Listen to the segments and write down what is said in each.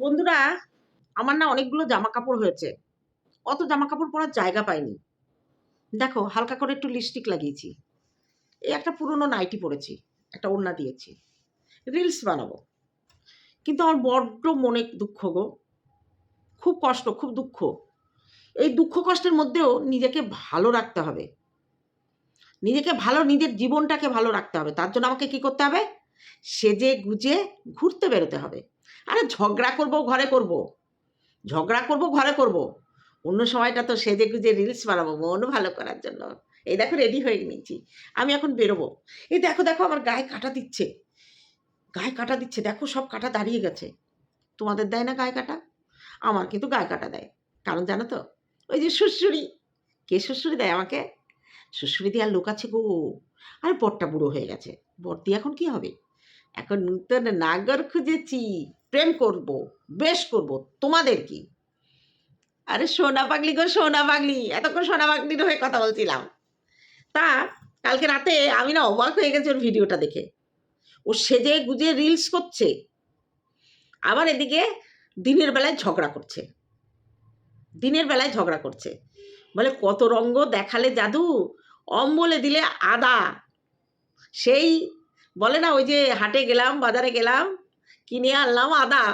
বন্ধুরা, আমার না অনেকগুলো জামা কাপড় হয়েছে। অত জামা কাপড় পরার জায়গা পাইনি। দেখো, হালকা করে একটু লিপস্টিক লাগিয়েছি। এই একটা পুরনো নাইটি পরেছি, একটা ওড়না দিয়েছি। রিলস বানাবো। কিন্তু আমার বড্ড মনে দুঃখ গো। খুব কষ্ট, খুব দুঃখ। এই দুঃখ কষ্টের মধ্যেও নিজেকে ভালো রাখতে হবে। নিজেকে ভালো, নিজের জীবনটাকে ভালো রাখতে হবে। তার জন্য আমাকে কি করতে হবে? সেজে গুজে ঘুরতে বেরোতে হবে। আরে ঝগড়া করব, ঘরে করব। ঝগড়া করব, ঘরে করব। অন্য সময়টা তো সেজে গুজে রিলস বানাবো মন ভালো করার জন্য। এই দেখো রেডি হয়ে নিয়েছি। আমি এখন বেরোবো। এই দেখো দেখো, আমার গায়ে কাটা দিচ্ছে। গায়ে কাটা দিচ্ছে। দেখো, সব কাটা দাঁড়িয়ে গেছে। তোমাদের দেয় না গায়ে কাটা? আমার কিন্তু গায়ে কাটা দেয়। কারণ জানো তো, ওই যে শ্বশুরি। কে শ্বশুরি দেয় আমাকে? শ্বশুরি দিয়ে আর লোক আছে গো। আর বরটা বুড়ো হয়ে গেছে। বর দিয়ে এখন কি হবে? এখন নূতন নাগর খুঁজেছি। প্রেম করব, বেশ করব, তোমাদের কি? আরে সোনা পাগলি গো, সোনা পাগলি, এতক্ষণ সোনা পাগলির হয়ে কথা বলছিলাম। তা কালকে রাতে আমি না অবাক হয়ে গেছি ওর ভিডিওটা দেখে। ও সেজে গুজে রিলস করছে, আবার এদিকে দিনের বেলায় ঝগড়া করছে। দিনের বেলায় ঝগড়া করছে। বলে, কত রঙ্গ দেখালে জাদু অম বলে দিলে আদা। সেই বলে না, ওই যে হাটে গেলাম, বাজারে গেলাম কিনে আনলাম আদা।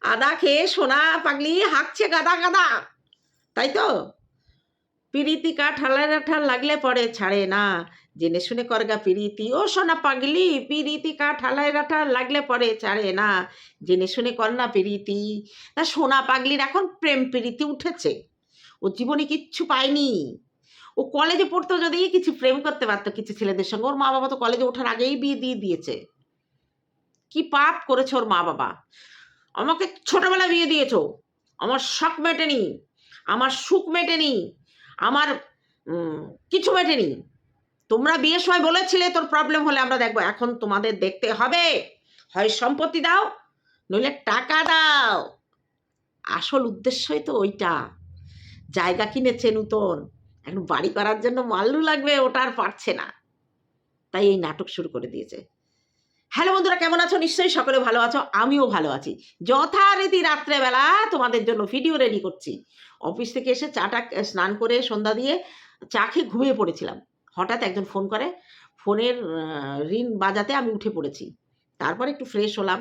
আদা খেয়ে সোনা পাগলি হাঁকছে গাদা গাদা। তাই তো? পিরিতি কাঠ হালার ঠাল লাগলে পরে ছাড়ে না। জেনে শুনে করগা পিরিতি। ও সোনা পাগলি পিরিতি কাঠ হালায় ঠাল লাগলে পরে ছাড়ে না। জেনে শুনে কর না পিরিতি। তা সোনা পাগলির এখন প্রেম পিরিতি উঠেছে। ও জীবনে কিচ্ছু পায়নি। ও কলেজে পড়তো যদি, কিছু প্রেম করতে পারতো, কিছু ছেলেদের সঙ্গে। ওর মা বাবা তো কলেজে ওঠার আগেই বিয়ে দিয়ে দিয়েছে। কি পাপ করেছে ওর মা বাবা? আমাকে ছোটবেলা বিয়ে দিয়েছ। আমার শখ মেটেনি, আমার সুখ মেটেনি, আমার কিছু মেটেনি। তোমরা বিয়ের সময় বলেছিলে তোর প্রবলেম হলে আমরা দেখব। এখন তোমাদের দেখতে হবে। হয় সম্পত্তি দাও, নইলে টাকা দাও। আসল উদ্দেশ্যই তো ওইটা। জায়গা কিনেছে নূতন। এখন বাড়ি করার জন্য মাল্লু লাগবে, ওটা আর পারছে না। তাই এই নাটক শুরু করে দিয়েছে। হ্যালো বন্ধুরা, কেমন আছো? নিশ্চয়ই সকলে ভালো আছো, আমিও ভালো আছি। যথারীতি রাত্রেবেলা তোমাদের জন্য ভিডিও রেডি করছি। অফিস থেকে এসে চাটা স্নান করে সন্ধ্যা দিয়ে চা খেয়ে ঘুমিয়ে পড়েছিলাম। হঠাৎ একজন ফোন করে। ফোনের রিং বাজাতে আমি উঠে পড়েছি। তারপরে একটু ফ্রেশ হলাম।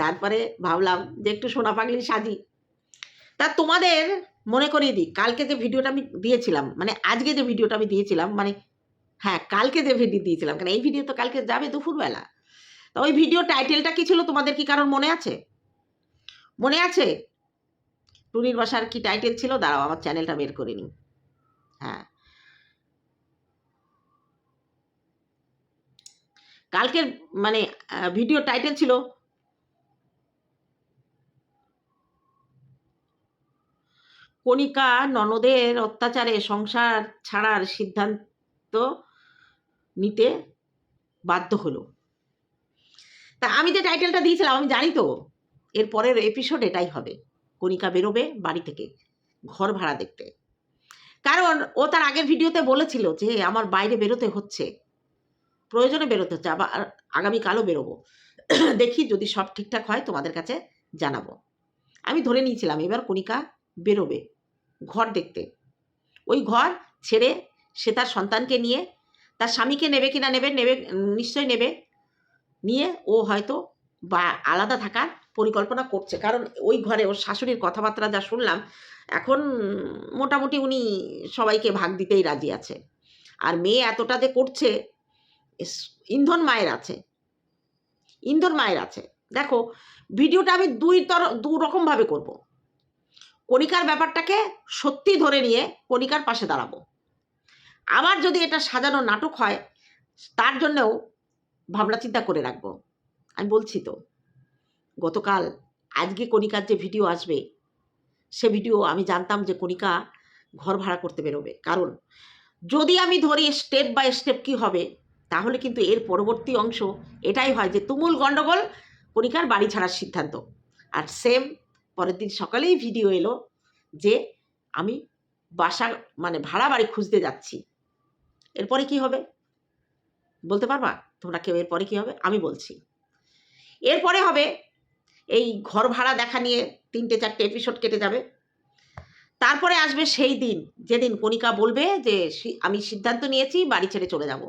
তারপরে ভাবলাম যে একটু সোনা পাগলি সাজি। তা তোমাদের মনে করিয়ে দিই, কালকে যে ভিডিওটা আমি দিয়েছিলাম মানে আজকে যে ভিডিওটা আমি দিয়েছিলাম মানে হ্যাঁ কালকে যে ভিডিও দিয়েছিলাম, কারণ এই ভিডিও তো কালকে যাবে দুপুরবেলা। তা ওই ভিডিও টাইটেলটা কি ছিল? তোমাদের কি কারণ মনে আছে? মনে আছে? টুনির বাসার কি টাইটেল ছিল? দাঁড়াও, আমার চ্যানেলটা বের করে নিই। হ্যাঁ। কালকের মানে ভিডিও টাইটেল ছিল কণিকা ননদের অত্যাচারে সংসার ছাড়ার সিদ্ধান্ত নিতে বাধ্য হলো। তা আমি যে টাইটেলটা দিয়েছিলাম, আমি জানি তো। এর পরের এপিসোড এটাই হবে। কণিকা বেরোবে বাড়ি থেকে, ঘর ভাড়া দেখতে। কারণ ও তার আগের ভিডিওতে বলেছিল যে, আমার বাইরে বেরোতে হচ্ছে। প্রয়োজনে বেরোতে হচ্ছে। আবার আগামীকালও বেরোবো। দেখি যদি সব ঠিকঠাক হয়, তোমাদের কাছে জানাব। আমি ধরে নিয়েছিলাম, এবার কণিকা বেরোবে, ঘর দেখতে। ওই ঘর ছেড়ে সে তার সন্তানকে নিয়ে, তার স্বামীকে নেবে কিনা নেবে নেবে, নিশ্চয়ই নেবে। নিয়ে ও হয়তো বা আলাদা থাকার পরিকল্পনা করছে। কারণ ওই ঘরে ওর শাশুড়ির কথাবার্তা যা শুনলাম, এখন মোটামুটি উনি সবাইকে ভাগ দিতেই রাজি আছে। আর মেয়ে এতটা যে করছে ইন্ধন মায়ের আছে। ইন্ধন মায়ের আছে। দেখো, ভিডিওটা আমি দুই তর, দু রকমভাবে করব। কণিকার ব্যাপারটাকে সত্যি ধরে নিয়ে কণিকার পাশে দাঁড়াবো। আবার যদি এটা সাজানো নাটক হয়, তার জন্যও ভাবনা চিন্তা করে রাখব। আমি বলছি তো, গতকাল আজকে কণিকার যে ভিডিও আসবে, সে ভিডিও আমি জানতাম যে কণিকা ঘর ভাড়া করতে বেরোবে। কারণ যদি আমি ধরি স্টেপ বাই স্টেপ কি হবে, তাহলে কিন্তু এর পরবর্তী অংশ এটাই হয় যে তুমুল গণ্ডগোল কণিকার বাড়ি ছাড়ার সিদ্ধান্ত। আর সেম পরের দিন সকালেই ভিডিও এলো যে আমি বাসা মানে ভাড়া বাড়ি খুঁজতে যাচ্ছি। এরপরে কি হবে? বলতে পারবা? তোমরা কেউ এরপরে কি হবে? আমি বলছি। এরপরে হবে এই ঘর ভাড়া দেখা নিয়ে তিনটে চারটে এপিসোড কেটে যাবে। তারপরে আসবে সেই দিন, যেদিন কণিকা বলবে যে আমি সিদ্ধান্ত নিয়েছি, বাড়ি ছেড়ে চলে যাব।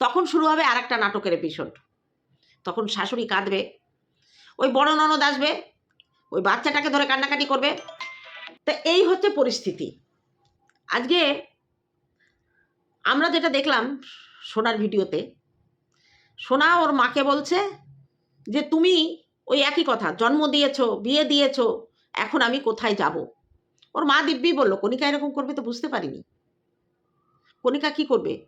তখন শুরু হবে আর একটা নাটকের এপিসোড তখন শাশুড়ি কাঁদবে, ওই বড় ননদ আসবে, ওই বাচ্চাটাকে ধরে কান্নাকাটি করবে। তো এই হচ্ছে পরিস্থিতি। আজকে আমরা যেটা দেখলাম সোনার ভিডিওতে সোনা ওর মাকে বলছে যে তুমি ওই একই কথা, জন্ম দিয়েছ, বিয়ে দিয়েছ, এখন আমি কোথায় যাব? ওর মা দিব্যি বলল, কণিকা এরকম করবে তো বুঝতে পারিনি। কণিকা কি করবে?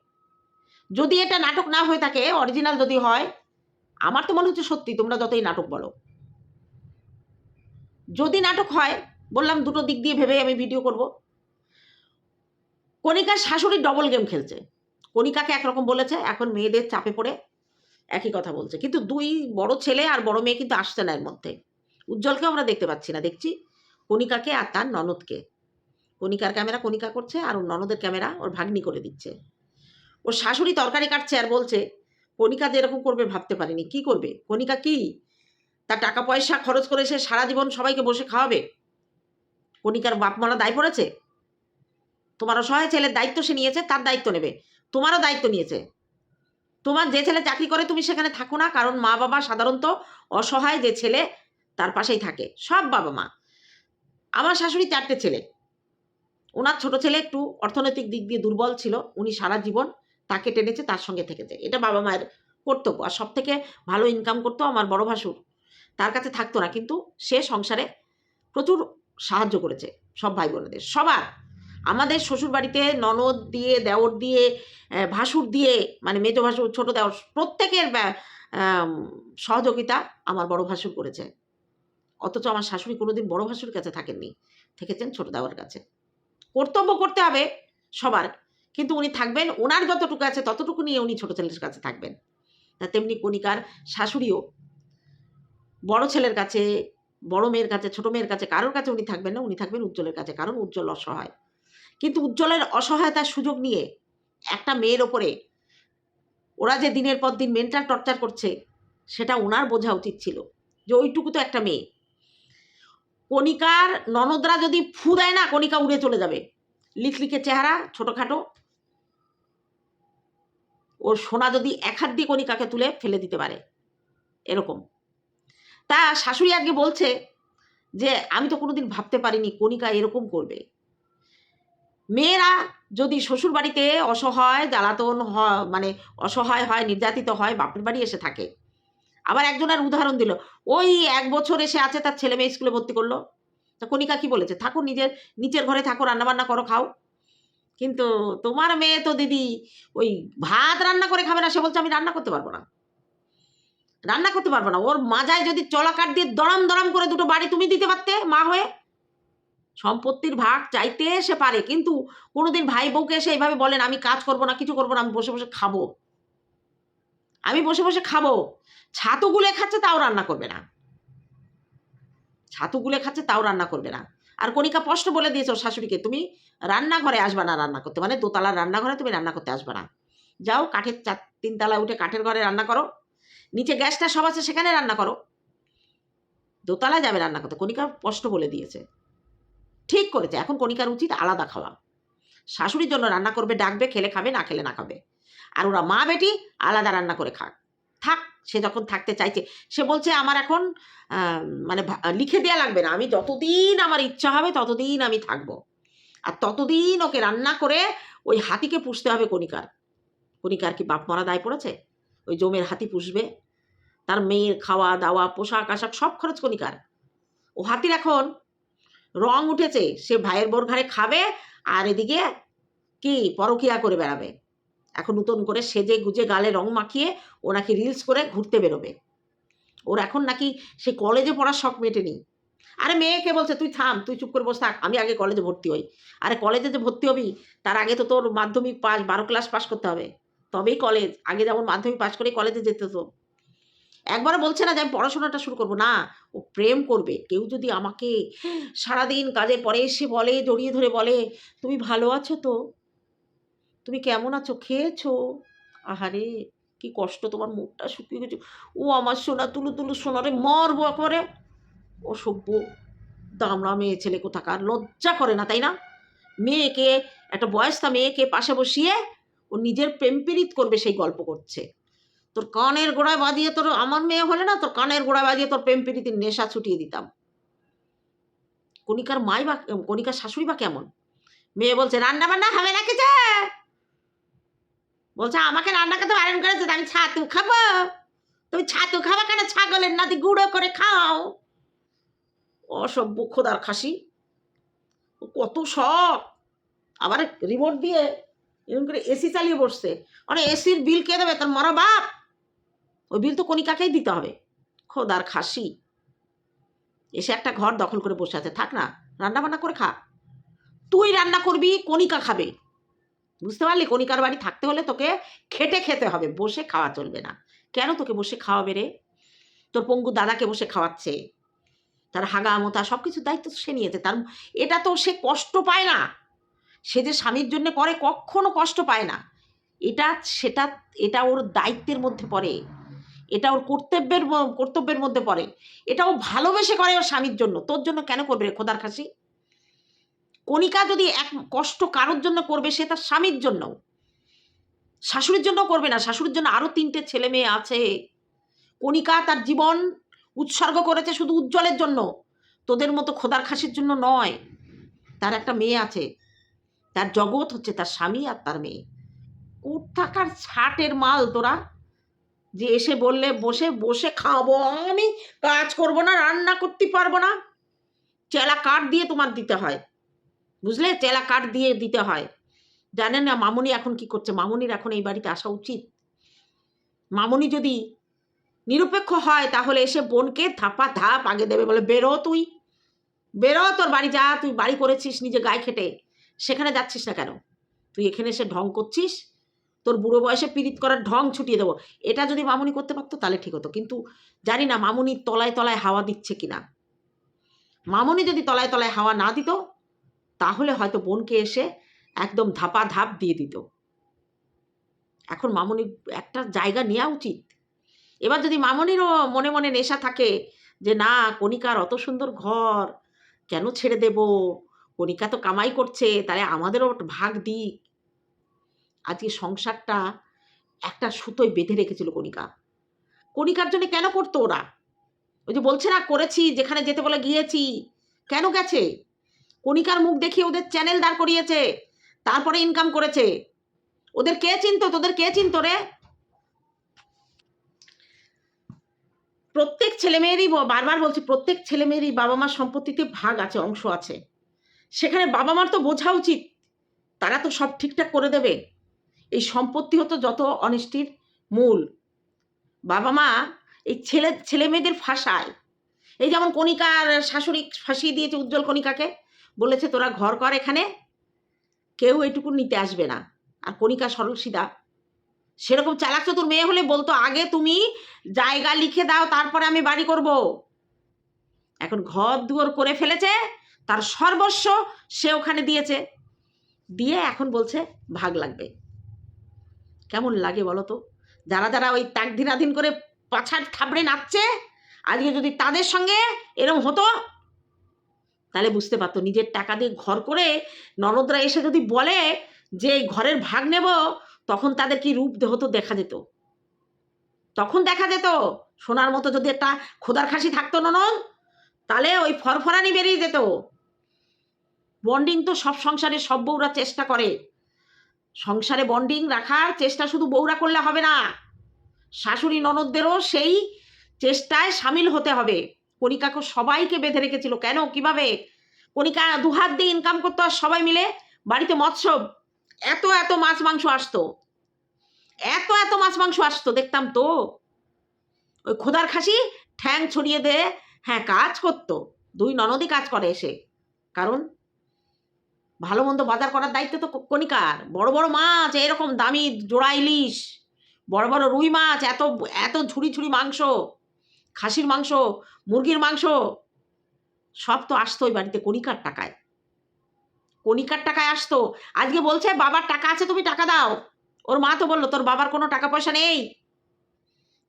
যদি এটা নাটক না হয়ে থাকে অরিজিনাল যদি হয়, আমার তো মনে হচ্ছে সত্যি, তোমরা যতই নাটক বলো। যদি নাটক হয়, বললাম দুটো দিক দিয়ে ভেবে আমি ভিডিও করব। কণিকার শাশুড়ি ডবল গেম খেলছে। কণিকাকে একরকম বলেছে, এখন মেয়েদের চাপে পড়ে। একই কথা বলছে। কিন্তু দুই বড় ছেলে আর বড় মেয়ে কিন্তু আসছে না এর মধ্যে। উজ্জ্বলকে আমরা দেখতে পাচ্ছি না। দেখছি কণিকাকে আর তার ননদকে। কণিকার ক্যামেরা কণিকা করছে আর ওর ননদের ক্যামেরা ওর ভাগ্নি করে দিচ্ছে। ওর শাশুড়ি তরকারি কাটছে আর বলছে, কণিকা যে এরকম করবে ভাবতে পারিনি। কি করবে? কণিকা কি? তার টাকা পয়সা খরচ করে সে সারা জীবন সবাইকে বসে খাওয়াবে? কণিকার বাপ মারা দায় পড়েছে? তোমার অসহায় ছেলের দায়িত্ব সে নিয়েছে, তার দায়িত্ব নেবে। তোমারও দায়িত্ব নিয়েছে। তোমার যে ছেলে চাকরি করে তুমি সেখানে থাকো না, কারণ মা বাবা সাধারণত অসহায় যে ছেলে তার পাশেই থাকে, সব বাবা মা। আমার শাশুড়ি চারটে ছেলে। ওনার ছোট ছেলে একটু অর্থনৈতিক দিক দিয়ে দুর্বল ছিল, উনি সারা জীবন তাকে টেনেছে, তার সঙ্গে থেকেছে। এটা বাবা মায়ের কর্তব্য। আর সব থেকে ভালো ইনকাম করতো আমার বড় ভাসুর। তার কাছে থাকতো না, কিন্তু সে সংসারে প্রচুর সাহায্য করেছে, সব ভাই বোনেদের সবার আমাদের শ্বশুর বাড়িতে ননদ দিয়ে, দেওর দিয়ে ভাসুর দিয়ে মানে মেজ ভাসুর, ছোট দেওর, প্রত্যেকের সহযোগিতা আমার বড় ভাসুর করেছে। অথচ আমার শাশুড়ি কোনোদিন বড় ভাসুর কাছে থাকেননি, থেকেছেন ছোট দেওয়ার কাছে। কর্তব্য করতে হবে সবার, কিন্তু উনি থাকবেন, ওনার যতটুকু আছে ততটুকু নিয়ে উনি ছোট ছেলের কাছে থাকবেন। তা তেমনি কণিকার শাশুড়িও বড় ছেলের কাছে, বড় মেয়ের কাছে, ছোট মেয়ের কাছে, কারোর কাছে উনি থাকবেন না, উনি থাকবেন উজ্জ্বলের কাছে, কারণ উজ্জ্বল অসহায়। কিন্তু উজ্জ্বলের অসহায়তার সুযোগ নিয়ে একটা মেয়ের ওপরে ওরা যে দিনের পর দিন মেন্টাল টর্চার করছে, সেটা ওনার বোঝা উচিত ছিল যে ওইটুকু তো একটা মেয়ে। কণিকার ননদরা যদি ফু দেয় না, কণিকা উড়ে চলে যাবে। লিখলিখে চেহারা ছোটোখাটো। ওর সোনা যদি এক হাত দিয়ে কণিকাকে তুলে ফেলে দিতে পারে, এরকম। তা শাশুড়ি আগে বলছে যে, আমি তো কোনোদিন ভাবতে পারিনি কণিকা এরকম করবে। মেয়েরা যদি শ্বশুর বাড়িতে অসহায়, জ্বালাতন হয় মানে অসহায় হয়, নির্যাতিত হয়, বাপের বাড়ি এসে থাকে। আবার একজনের উদাহরণ দিল, ওই এক বছর এসে আছে, তার ছেলে মেয়ে স্কুলে ভর্তি করল। তা কণিকা কি বলেছে? থাকো নিজের নিচের ঘরে থাকো রান্নাবান্না করো, খাও। কিন্তু তোমার মেয়ে তো দিদি, ওই ভাত রান্না করে খাবে না, সে বলছে, আমি রান্না করতে পারব না। রান্না করতে পারব না। ওর মাজায় যদি চলা কাঠ দিয়ে দড়াম দড়াম করে দুটো বাড়ি তুমি দিতে পারতে, মা হয়ে? সম্পত্তির ভাগ চাইতে সে পারে, কিন্তু কোনোদিন ভাই বউকে এসে এইভাবে বলেন, আমি কাজ করব না, কিছু করব না, আমি বসে বসে খাব। আমি বসে বসে খাব। ছাতু গুলে খাচ্ছে, তাও রান্না করবে না। ছাতু গুলে খাচ্ছে, তাও রান্না করবে না। আর কণিকা স্পষ্ট বলে দিয়েছে ওর শাশুড়িকে, তুমি রান্নাঘরে আসবা না রান্না করতে। মানে দোতলার রান্নাঘরে তুমি রান্না করতে আসবে না। যাও, কাঠের চার তিনতলায় উঠে কাঠের ঘরে রান্না করো। নিচে গ্যাসটা সব আছে, সেখানে রান্না করো। দোতলায় যাবে রান্না করতে। কণিকা স্পষ্ট বলে দিয়েছে। ঠিক করেছে। এখন কণিকার উচিত আলাদা খাওয়া। শাশুড়ির জন্য রান্না করবে, ডাকবে, খেলে খাবে, না খেলে না খাবে। আর ওরা মা, বেটি আলাদা রান্না করে খাক। থাক, সে যখন থাকতে চাইছে, সে বলছে, আমার এখন মানে লিখে দেওয়া লাগবে না। আমি যতদিন আমার ইচ্ছা হবে, ততদিন আমি থাকব। আর ততদিন ওকে রান্না করে ওই হাতিকে পুষতে হবে কণিকার। কণিকার কি বাপ মরা দায় পড়েছে? ওই জমের হাতি পুষবে? তার মেয়ের খাওয়া দাওয়া পোশাক আশাক সব খরচ কণিকার। ও হাতির এখন রং উঠেছে, সে ভাইয়ের বোর ঘাড়ে খাবে আর এদিকে কি পরকিয়া করে বেড়াবে। এখন নতুন করে সেজে গুজে গালে রং মাখিয়ে ও নাকি রিলস করে ঘুরতে বেরোবে। ওর এখন নাকি সে কলেজে পড়ার শখ মেটেনি। আরে মেয়েকে বলছে? তুই থাম, তুই চুপ করে বসে থাক, আমি আগে কলেজে ভর্তি হই। আরে কলেজে যে ভর্তি হবি, তার আগে তো তোর মাধ্যমিক পাস বারো ক্লাস পাস করতে হবে। তবেই কলেজ আগে যেমন মাধ্যমিক পাস করে কলেজে যেতে তো। একবারও বলছে না যে আমি পড়াশোনাটা শুরু করব। না, ও প্রেম করবে। কেউ যদি আমাকে সারাদিন কাজের পরে এসে বলে, জড়িয়ে ধরে বলে, তুমি ভালো আছো তো? তুমি কেমন আছো? খেয়েছো? আহারে, কি কষ্ট তোমার মুখটা শুকিয়ে গেছে। ও আমার সোনা তুলু তুলু সোনারে মরবো করে ও সভ্য দামড়া মেয়ে ছেলে কোথাকার? লজ্জা করে না, তাই না? মেয়েকে, একটা বয়স্তা মেয়েকে পাশে বসিয়ে ও নিজের প্রেম পীড়িত করবে সেই গল্প করছে। তোর কানের গোড়ায় বাজিয়ে তোর, আমার মেয়ে হলে না তোর কানের গোড়ায় বাজিয়ে তোর প্রেম পীড়িতির নেশা ছুটিয়ে দিতাম। কণিকার মাই বা, কণিকার শাশুড়ি বা কেমন? মেয়ে বলছে, রান্না বান্না হবে না কিছু? বলছে, আমাকে রান্না করতে বারণ করেছে আমি ছাতু খাব। তুমি ছাতু খাবা কেন? ছাগলের নাতি গুঁড়ো করে খাও। অসভ্য খোদার খাসি। কত শখ। আবার রিমোট দিয়ে এরকম করে এসি চালিয়ে বসছে। মানে এসির বিল কে দেবে? তোর মরা বাপ। ওই বিল তো কণিকাকেই দিতে হবে। খোদার খাসি। এসে একটা ঘর দখল করে বসে আছে। থাক না রান্না বান্না করে খা। তুই রান্না করবি, কণিকা খাবে। বুঝতে পারলি? কণিকার বাড়ি থাকতে হলে তোকে খেটে খেতে হবে। বসে খাওয়া চলবে না। কেন তোকে বসে খাওয়াবে রে? তোর পঙ্গু দাদাকে বসে খাওয়াচ্ছে। তার হাগা, মোতা সব কিছুর দায়িত্ব সে নিয়েছে। তার এটা তো সে কষ্ট পায় না। সে যে স্বামীর জন্য করে কখনো কষ্ট পায় না। এটা, সেটা, এটা ওর দায়িত্বের মধ্যে পড়ে। এটা ওর কর্তব্যের কর্তব্যের মধ্যে পড়ে। এটা ও ভালোবেসে করে ওর স্বামীর জন্য। তোর জন্য কেন করবে রে খোদার খাসি? কণিকা যদি এক কষ্ট কারোর জন্য করবে, সে তার স্বামীর জন্য শাশুড়ির জন্য করবে না। শাশুড়ির জন্য আরও তিনটে ছেলে মেয়ে আছে। কণিকা তার জীবন উৎসর্গ করেছে শুধু উজ্জ্বলের জন্য। তোদের মতো খোদার খাসির জন্য নয়। তার একটা মেয়ে আছে। তার জগৎ হচ্ছে তার স্বামী আর তার মেয়ে। কোথাকার ছাটের মাল তোরা? যে এসে বললে, বসে বসে খাব আমি, কাজ করব না, রান্না করতে পারব না। চেলা কাঠ দিয়ে তোমার দিতে হয়, বুঝলে? চেলা কাঠ দিয়ে দিতে হয়। জানেন না মামুনি এখন কি করছে? মামুনির এখন এই বাড়িতে আসা উচিত। মামুনি যদি নিরপেক্ষ হয়, তাহলে এসে বোনকে ধাপা ধাপ আগে দেবে, বলে, বেরো তুই, বেরো তোর বাড়ি, যা, তুই বাড়ি করেছিস, নিজে গায়ে খেটে। সেখানে যাচ্ছিস না কেন? তুই এখানে এসে ঢং করছিস তোর বুড়ো বয়সে পীড়িত করার ঢং ছুটিয়ে দেবো। এটা যদি মামুনি করতে পারতো, তাহলে ঠিক হতো। কিন্তু জানি না মামুনি তলায় তলায় হাওয়া দিচ্ছে কিনা। মামুনি যদি তলায় তলায় হাওয়া না দিত, তাহলে হয়তো বোনকে এসে একদম ধাপা ধাপ দিয়ে দিত। এখন মামুনি একটা জায়গা নেওয়া উচিত। এবার যদি মামনিরও মনে মনে নেশা থাকে যে, না, কণিকার অত সুন্দর ঘর, কেন ছেড়ে দেব? কণিকা তো কামাই করছে, তাহলে আমাদেরও ভাগ দিক। আজকে সংসারটা একটা সুতোয় বেঁধে রেখেছিল কণিকা। কণিকার জন্য কেন করতো ওরা? ওই যে বলছে না, করেছি, যেখানে যেতে বলে গিয়েছি। কেন গেছে? কণিকার মুখ দেখিয়ে ওদের চ্যানেল দাঁড় করিয়েছে, তারপরে ইনকাম করেছে। ওদের কে চিনতো? তোদের কে চিনতো রে? প্রত্যেক ছেলেমেয়েরই বারবার বলছি, প্রত্যেক ছেলেমেয়েরই বাবা মার সম্পত্তিতে ভাগ আছে, অংশ আছে। সেখানে বাবা মার তো বোঝা উচিত। তারা তো সব ঠিকঠাক করে দেবে। এই সম্পত্তি হতো যত অনিষ্টির মূল। বাবা মা এই ছেলে ছেলে মেয়েদের ফাঁসায়। এই যেমন কণিকার শাশুড়ি ফাঁসিয়ে দিয়েছে উজ্জ্বল কণিকাকে, বলেছে তোরা ঘর কর এখানে, কেউ এটুকু নিতে আসবে না। আর কণিকা সরল সিধা সেরকম চালাক চতুর মেয়ে হলে বলতো, আগে তুমি জায়গা লিখে দাও, তারপরে আমি বাড়ি করব। এখন ঘর দুয়ার করে ফেলেছে, তার সর্বস্ব সে ওখানে দিয়েছে। দিয়ে এখন বলছে, ভাগ লাগবে। কেমন লাগে বলো তো? যারা যারা ওই তাকধিরাধীন করে পাছার থাবড়ে নাচছে, আজকে যদি তাদের সঙ্গে এরম হতো, তাহলে বুঝতে পারতো। নিজের টাকা দিয়ে ঘর করে ননদরা এসে যদি বলে যে ঘরের ভাগ নেব, তখন তাদের কি রূপ হতো দেখা যেত? তখন দেখা যেত। সোনার মতো যদি একটা খোদার খাসি থাকতো ননদ, তাহলে ওই ফরফরানি বেরিয়ে যেত। বন্ডিং তো সব সংসারে সব বউরা চেষ্টা করে। সংসারে বন্ডিং রাখার চেষ্টা শুধু বউরা করলে হবে না। শাশুড়ি ননদদেরও সেই চেষ্টায় সামিল হতে হবে। কণিকাকে সবাইকে বেঁধে রেখেছিল। কেন? কীভাবে? কণিকা দুহাত দিয়ে ইনকাম করতো আর সবাই মিলে বাড়িতে মৎস্য এত এত মাছ মাংস আসতো। এত এত মাছ মাংস আসতো, দেখতাম তো। ওই খোদার খাসি ঠ্যাং ছড়িয়ে দে হ্যাঁ কাজ করতো। দুই ননদই কাজ করে এসে। কারণ ভালো মন্দ বাজার করার দায়িত্ব তো কণিকার। বড় বড় মাছ, এরকম দামি জোড়া ইলিশ, বড় বড় রুই মাছ, এত এত ঝুড়ি ঝুড়ি মাংস, খাসির মাংস, মুরগির মাংস, সব তো আসতো ওই বাড়িতে কণিকার টাকায়। কণিকার টাকায় আসতো। আজকে বলছে, বাবার টাকা আছে, তুমি টাকা দাও। ওর মা তো বলল, তোর বাবার কোনো টাকা পয়সা নেই।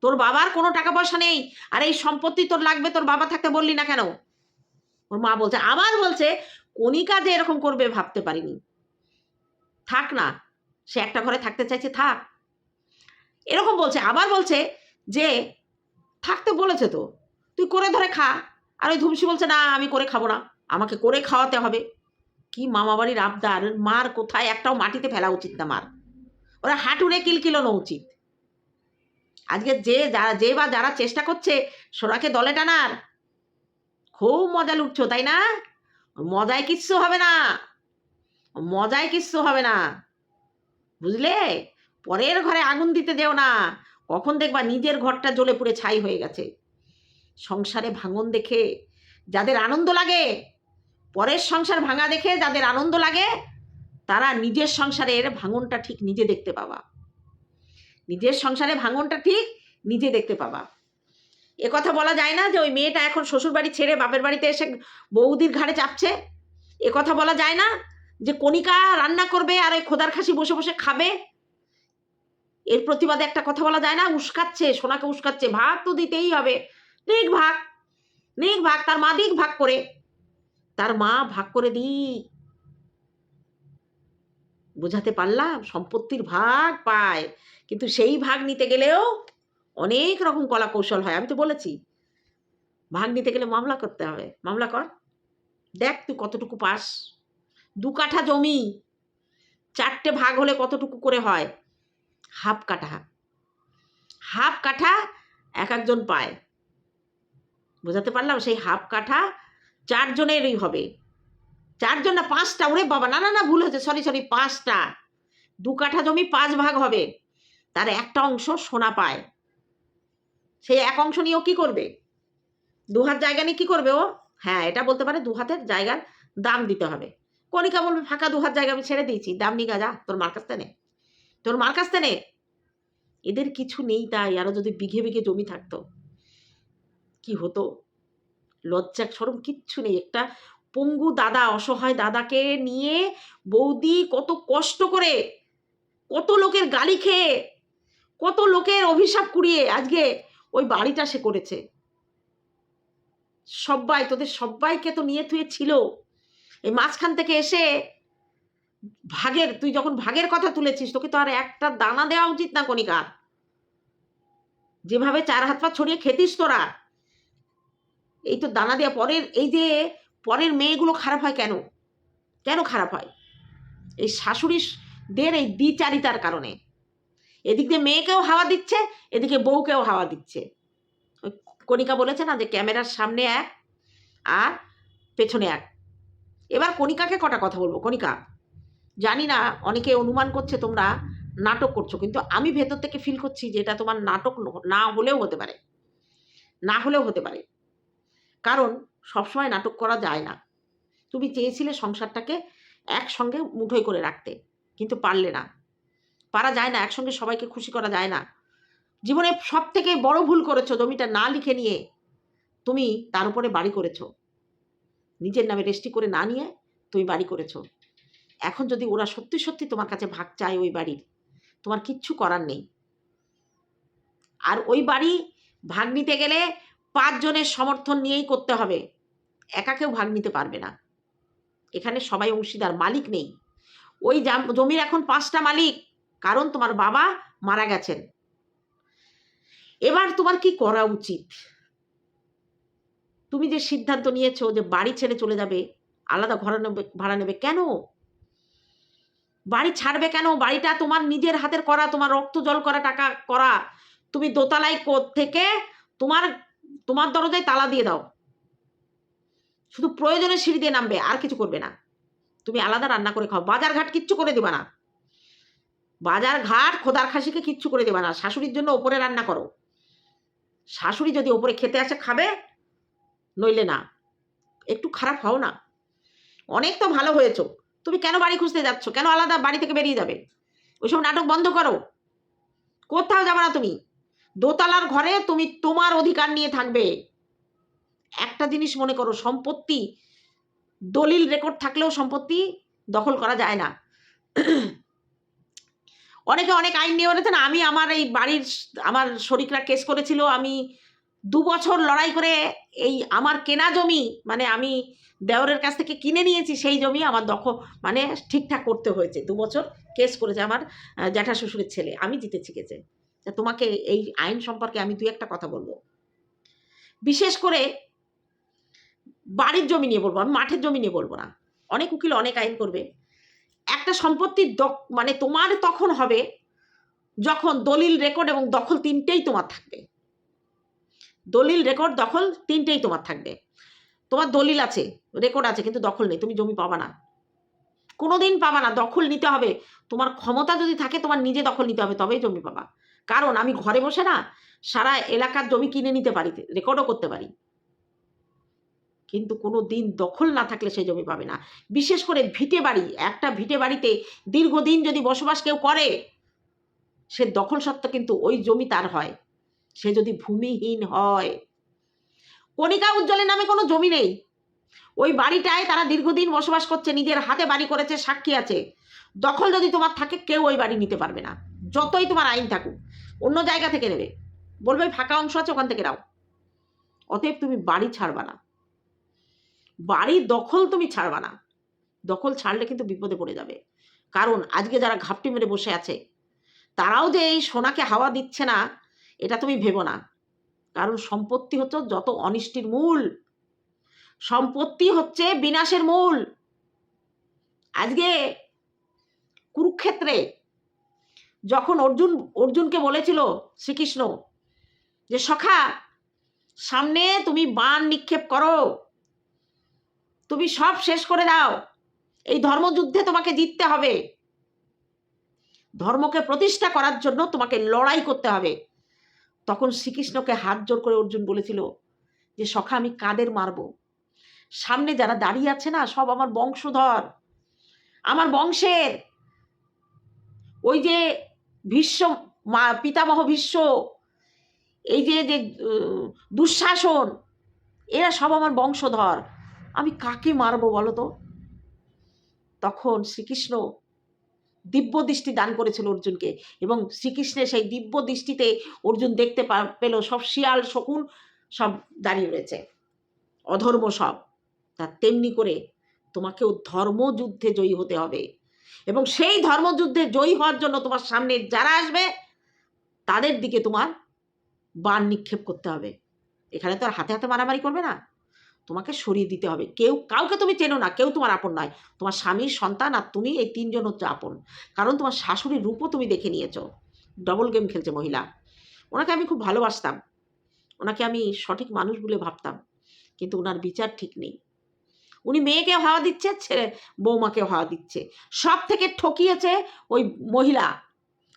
তোর বাবার কোনো টাকা পয়সা নেই। আর এই সম্পত্তি তোর লাগবে, তোর বাবা থাকতে বললি না কেন? ওর মা বলছে, আবার বলছে কণিকা যে এরকম করবে ভাবতে পারিনি। থাক না, সে একটা ঘরে থাকতে চাইছে, থাক। এরকম বলছে, আবার বলছে যে, থাকতে বলেছে তো, তুই করে ধরে খা। আর ওই ধুমসি বলছে, না, আমি করে খাব না, আমাকে করে খাওয়াতে হবে। কি মামা বাড়ির আবদার, মার কোথায়, একটাও মাটিতে ফেলা উচিত না মার। ওরা হাঁটুরে কিলকিলানো উচিত। আজকে যে যারা যে বা যারা চেষ্টা করছে, সোনাকে দলে টানার, খুব মজা লুটছো, তাই না? মজায় কিচ্ছু হবে না। মজায় কিচ্ছু হবে না। বুঝলে? পরের ঘরে আগুন দিতে দেও না। কখন দেখবা নিজের ঘরটা জ্বলে পুড়ে ছাই হয়ে গেছে। সংসারে ভাঙন দেখে যাদের আনন্দ লাগে, পরের সংসার ভাঙা দেখে যাদের আনন্দ লাগে, তারা নিজের সংসারের ভাঙনটা ঠিক নিজে দেখতে পাবা। নিজের সংসারে ভাঙনটা ঠিক নিজে দেখতে পাবা। এ কথা বলা যায় না যে ওই মেয়েটা এখন শ্বশুর বাড়ি ছেড়ে বাপের বাড়িতে এসে বৌদির ঘাড়ে চাপছে। এ কথা বলা যায় না যে কণিকা রান্না করবে আর ওই খোদার খাসি বসে বসে খাবে। এর প্রতিবাদে একটা কথা বলা যায় না, উস্কাচ্ছে, সোনাকে উস্কাচ্ছে, ভাগ তো দিতেই হবে। নিক ভাগ নিক ভাগ, তার মা দিক ভাগ করে। তার মা ভাগ করে দিক বোঝাতে পারলাম, সম্পত্তির ভাগ পায়, কিন্তু সেই ভাগ নিতে গেলেও অনেক রকম কলা কৌশল হয়, আমি তো বলেছি। ভাগ নিতে গেলে মামলা করতে হবে। মামলা কর। দেখ তুই কতটুকু পাস। দু কাঠা জমি। চারটে ভাগ হলে কতটুকু করে হয়? হাফ কাঠা। হাফ কাঠা এক একজন পায়। বোঝাতে পারলাম? সেই হাফ কাঠা চারজনেরই হবে। চারজন না পাঁচটা? ওরে বাবা, না না না, ভুল হয়েছে সরি সরি পাঁচটা। দু কাঠা জমি পাঁচ ভাগ হবে। তার একটা অংশ সোনা পায়। সেই এক অংশ নিয়ে ও কী করবে? দু হাত জায়গা নিয়ে কী করবে ও? হ্যাঁ এটা বলতে পারে দু হাতের জায়গার দাম দিতে হবে। কণিকা বলবে, ফাঁকা দু হাত জায়গা আমি ছেড়ে দিয়েছি, দাম নিগা যা তোর মার কাছ থেকে নে। তোর মার কাছ থেকে নে। এদের কিছু নেই তাই আরও যদি বিঘে বিঘে জমি থাকতো। কি হতো? লজ্জা সরম কিচ্ছু নেই। একটা পঙ্গু দাদা, অসহায় দাদাকে নিয়ে বৌদি কত কষ্ট করে, কত লোকের গালি খেয়ে, কত লোকের অভিশাপ কুড়িয়ে আজকে ওই বাড়িটা সে করেছে। সবাই তোদের সবাইকে তো নিয়ে থুয়ে ছিল। এই মাঝখান থেকে এসে ভাগের, তুই যখন ভাগের কথা তুলেছিস, তোকে তো আর একটা দানা দেওয়া উচিত না কণিকা যেভাবে চার হাত পা ছড়িয়ে খেতিস তোরা। এই তো দানা দেওয়া পরের, এই যে পরের মেয়েগুলো খারাপ হয় কেন? কেন খারাপ হয়? এই শাশুড়িদের এই দ্বিচারিতার কারণে। এদিক দিয়ে মেয়েকেও হাওয়া দিচ্ছে, এদিকে বউকেও হাওয়া দিচ্ছে। কণিকা বলেছে না যে ক্যামেরার সামনে এক আর পেছনে এক। এবার কণিকাকে কটা কথা বলব? কণিকা, জানি না, অনেকে অনুমান করছে তোমরা নাটক করছ, কিন্তু আমি ভেতর থেকে ফিল করছি যে এটা তোমার নাটক না হলেও হতে পারে। না হলেও হতে পারে। কারণ সবসময় নাটক করা যায় না। তুমি চেয়েছিলে সংসারটাকে একসঙ্গে মুঠোয় করে রাখতে, কিন্তু পারলে না। পারা যায় না, একসঙ্গে সবাইকে খুশি করা যায় না। জীবনে সব থেকে বড় ভুল করেছ জমিটা না লিখে নিয়ে তুমি তার উপরে বাড়ি করেছ। নিজের নামে রেস্টি করে না নিয়ে তুমি বাড়ি করেছ। এখন যদি ওরা সত্যি সত্যি তোমার কাছে ভাগ চায় ওই বাড়ির, তোমার কিচ্ছু করার নেই। আর ওই বাড়ি ভাগ নিতে গেলে পাঁচজনের সমর্থন নিয়েই করতে হবে। একা কেউ ভাগ নিতে পারবে না। এখানে সবাই অংশীদার, মালিক নেই। ওই জমির এখন পাঁচটা মালিক। কারণ তোমার বাবা মারা গেছেন। এবার তোমার কি করা উচিত? তুমি যে সিদ্ধান্ত নিয়েছো যে বাড়ি ছেড়ে চলে যাবে, আলাদা ঘর নেবে, ভাড়া নেবে কেন? বাড়ি ছাড়বে কেন? বাড়িটা তোমার নিজের হাতের করা, তোমার রক্ত জল করা, টাকা করা। তুমি দোতলায় থেকে তোমার তোমার দরজায় তালা দিয়ে দাও। শুধু প্রয়োজনে সিঁড়ি দিয়ে নামবে, আর কিছু করবে না। তুমি আলাদা রান্না করে খাও বাজার ঘাট কিচ্ছু করে দেবে না। বাজার ঘাট খোদার খাসিকে কিচ্ছু করে দেবে না। শাশুড়ির জন্য ওপরে রান্না করো। শাশুড়ি যদি ওপরে খেতে আসে, খাবে, নইলে না। একটু খারাপ হও না। অনেক তো ভালো হয়েছো। তুমি কেন বাড়ি খুঁজতে যাচ্ছ? কেন আলাদা বাড়ি থেকে বেরিয়ে যাবে? ওইসব নাটক বন্ধ করো। কোথাও যাবে না তুমি। দোতলার ঘরে তুমি তোমার অধিকার নিয়ে থাকবে। একটা জিনিস মনে করো, সম্পত্তি, দলিল রেকর্ড থাকলেও সম্পত্তি দখল করা যায় না। অনেকে অনেক আইন নিয়ে বলেছেন, আমি আমার এই বাড়ির আমার শরিকরা কেস করেছিল, আমি দু বছর লড়াই করে এই আমার কেনা জমি মানে আমি দেওরের কাছ থেকে কিনে নিয়েছি, সেই জমি আমার দখল মানে ঠিকঠাক করতে হয়েছে। দু বছর কেস করেছে আমার জ্যাঠা শ্বশুরের ছেলে, আমি জিতেছি তা তোমাকে এই আইন সম্পর্কে আমি দুই একটা কথা বলব। বিশেষ করে বাড়ির জমি নিয়ে বলব, আমি মাঠের জমি নিয়ে বলব না। অনেক উকিল অনেক আইন করবে। একটা সম্পত্তির মানে তোমার তখন হবে যখন দলিল রেকর্ড এবং দখল তিনটেই তোমার থাকবে। দলিল রেকর্ড দখল তিনটেই তোমার থাকবে। তোমার দলিল আছে রেকর্ড আছে, কিন্তু দখল নেই, তুমি জমি পাবা না। কোনোদিন পাবা না, দখল নিতে হবে। তোমার ক্ষমতা যদি থাকে, তোমার নিজে দখল নিতে হবে, তবেই জমি পাবা। কারণ আমি ঘরে বসে না, সারা এলাকার জমি কিনে নিতে পারি রেকর্ডও করতে পারি। কিন্তু কোনো দিন দখল না থাকলে সে জমি পাবে না। বিশেষ করে ভিটে বাড়ি, একটা ভিটে বাড়িতে দীর্ঘদিন যদি বসবাস কেউ করে, সে দখল সত্ত্ব কিন্তু ওই জমি তার হয়। সে যদি ভূমিহীন হয়। কণিকা উজ্জ্বলের নামে কোনো জমি নেই। ওই বাড়িটায় তারা দীর্ঘদিন বসবাস করছে, নিজের হাতে বাড়ি করেছে, সাক্ষী আছে। দখল যদি তোমার থাকে, কেউ ওই বাড়ি নিতে পারবে না। যতই তোমার আইন থাকুক, অন্য জায়গা থেকে নেবে। বলবে ফাঁকা অংশ আছে, ওখান থেকে নাও। অতএব তুমি বাড়ি ছাড়বা না। বাড়ির দখল তুমি ছাড়বা না। দখল ছাড়লে কিন্তু বিপদে পড়ে যাবে। কারণ আজকে যারা ঘাপটি মেরে বসে আছে, তারাও যে এই সোনাকে হাওয়া দিচ্ছে না, এটা তুমি ভেবো না। কারণ সম্পত্তি হচ্ছে যত অনিষ্টির মূল। সম্পত্তি হচ্ছে বিনাশের মূল। আজকে কুরুক্ষেত্রে যখন অর্জুন, অর্জুনকে বলেছিল শ্রীকৃষ্ণ যে, সখা, সামনে তুমি বান নিক্ষেপ করো। তুমি সব শেষ করে দাও। এই ধর্মযুদ্ধে তোমাকে জিততে হবে। ধর্মকে প্রতিষ্ঠা করার জন্য তোমাকে লড়াই করতে হবে। তখন শ্রীকৃষ্ণকে হাত জোর করে অর্জুন বলেছিল যে, সখা, আমি কাদের মারব? সামনে যারা দাঁড়িয়ে আছে না, সব আমার বংশধর। আমার বংশের। ওই যে ভীষ্ম, মা, পিতামহ ভীষ্ম, এই যে যে, দুঃশাসন, এরা সব আমার বংশধর। আমি কাকে মারবো বলো তো তখন শ্রীকৃষ্ণ দিব্য দৃষ্টি দান করেছিল অর্জুনকে এবং শ্রীকৃষ্ণের সেই দিব্য দৃষ্টিতে অর্জুন দেখতে পেল সব শিয়াল, শকুন সব দাঁড়িয়ে রয়েছে। অধর্ম সব। তা তেমনি করে তোমাকেও ধর্মযুদ্ধে জয়ী হতে হবে এবং সেই ধর্মযুদ্ধে জয়ী হওয়ার জন্য তোমার সামনে যারা আসবে, তাদের দিকে তোমার বান নিক্ষেপ করতে হবে। এখানে তো আর হাতে হাতে মারামারি করবে না। তোমাকে সরিয়ে দিতে হবে। কেউ, কাউকে তুমি চেনো না, কেউ তোমার আপন নয়। তোমার স্বামীর সন্তান আর তুমি এই তিনজন হচ্ছে আপন। কারণ তোমার শাশুড়ির রূপও তুমি দেখে নিয়েছো। ডবল গেম খেলছে মহিলা। ওনাকে আমি খুব ভালোবাসতাম। ওনাকে আমি সঠিক মানুষ বলে ভাবতাম। কিন্তু ওনার বিচার ঠিক নেই। উনি মেয়েকে হাওয়া দিচ্ছে, ছেলে বৌমাকে হাওয়া দিচ্ছে। সব থেকে ঠকিয়েছে ওই মহিলা।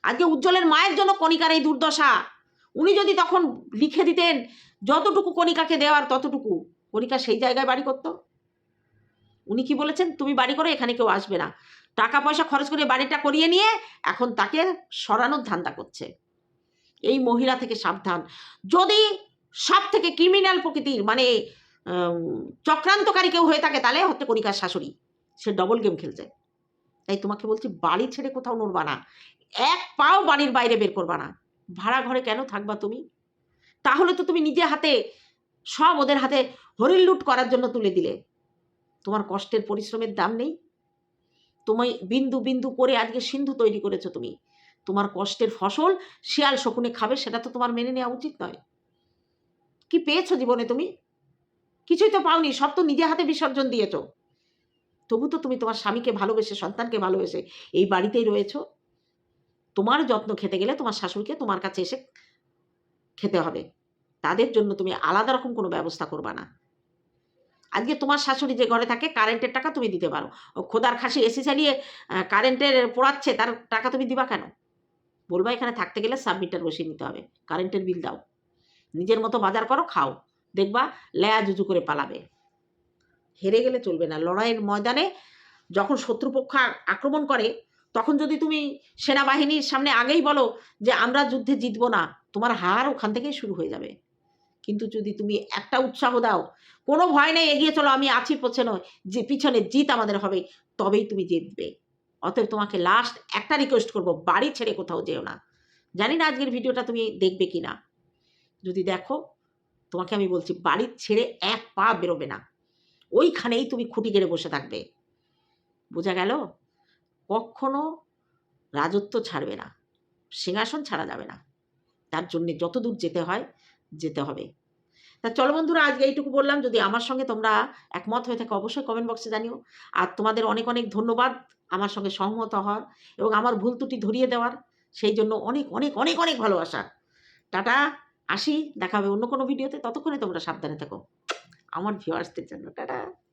আজকে উজ্জ্বলের মায়ের জন্য কণিকার এই দুর্দশা। উনি যদি তখন লিখে দিতেন, যতটুকু কণিকাকে দেওয়ার ততটুকু। কণিকা সেই জায়গায় বাড়ি করতো? উনি কি বলেছেন, তুমি বাড়ি করো, এখানে কেউ আসবে না। টাকা পয়সা খরচ করে বাড়িটা করিয়ে নিয়ে এখন তাকে সরানোর ধান্দা করছে। এই মহিলা থেকে সাবধান। যদি সব থেকে ক্রিমিনাল প্রকৃতির মানে চক্রান্তকারী কেউ হয়ে থাকে, তাহলে হচ্ছে কণিকার শাশুড়ি। সে ডবল গেম খেলছে। তাই তোমাকে বলছি, বাড়ি ছেড়ে কোথাও নড়বা না। এক পাও বাড়ির বাইরে বের করবা না। ভাড়া ঘরে কেন থাকবা তুমি? তাহলে তো তুমি নিজে হাতে সব ওদের হাতে হরিণ লুট করার জন্য তুলে দিলে। তোমার কষ্টের পরিশ্রমের দাম নেই। তুমি বিন্দু বিন্দু করে আজকে সিন্ধু তৈরি করেছ তুমি। তোমার কষ্টের ফসল শিয়াল শকুনে খাবে, সেটা তো তোমার মেনে নেওয়া উচিত নয়। কি পেয়েছ জীবনে তুমি? কিছুই তো পাওনি, সব তো নিজে হাতে বিসর্জন দিয়েছ। তবু তো তুমি তোমার স্বামীকে ভালোবেসে, সন্তানকে ভালোবেসে এই বাড়িতেই রয়েছো। তোমার যত্ন খেতে গেলে তোমার শাশুড়িকে তোমার কাছে এসে খেতে হবে। তাদের জন্য তুমি আলাদা রকম কোনো ব্যবস্থা করবা না। আজকে তোমার শাশুড়ি যে ঘরে থাকে, কারেন্টের টাকা তুমি দিতে পারো। ও খোদার খাসি এসি চালিয়ে কারেন্টের পোড়াচ্ছে, তার টাকা তুমি দিবা কেন? বলবা এখানে থাকতে গেলে সাবমিটার বসিয়ে নিতে হবে। কারেন্টের বিল দাও। নিজের মতো বাজার করো, খাও। দেখবা লেয়া জুজু করে পালাবে। হেরে গেলে চলবে না। লড়াইয়ের ময়দানে যখন শত্রুপক্ষ আক্রমণ করে, তখন যদি তুমি সেনাবাহিনীর সামনে আগেই বলো যে আমরা যুদ্ধে জিতবো না, তোমার হার ওখান থেকেই শুরু হয়ে যাবে। কিন্তু যদি তুমি একটা উৎসাহ দাও, কোনো ভয় নেই, এগিয়ে চলো, আমি আছি পিছনে যে পিছনে জিত আমাদের হবে, তবেই তুমি জিতবে। অতএব তোমাকে লাস্ট একটা রিকোয়েস্ট করব, বাড়ি ছেড়ে কোথাও যেও না। জানি না আজকের ভিডিওটা তুমি দেখবে কি না যদি দেখো, তোমাকে আমি বলছি, বাড়ি ছেড়ে এক পা বেরোবে না। ওইখানেই তুমি খুঁটি গেড়ে বসে থাকবে। বোঝা গেল? কখনো রাজত্ব ছাড়বে না, সিংহাসন ছাড়া যাবে না। তার জন্যে যতদূর যেতে হয় যেতে হবে। তা চলো বন্ধুরা, আজকে এইটুকু বললাম। যদি আমার সঙ্গে তোমরা একমত হয়ে থাকো, অবশ্যই কমেন্ট বক্সে জানিও। আর তোমাদের অনেক অনেক ধন্যবাদ আমার সঙ্গে সহমত হওয়ার এবং আমার ভুল ত্রুটি ধরিয়ে দেওয়ার। সেই জন্য অনেক অনেক অনেক অনেক ভালোবাসা। টাটা, আসি, দেখা হবে অন্য কোনো ভিডিওতে ততক্ষণে তোমরা সাবধানে থাকো। আমার ভিউয়ার্সদের জন্য। টাটা।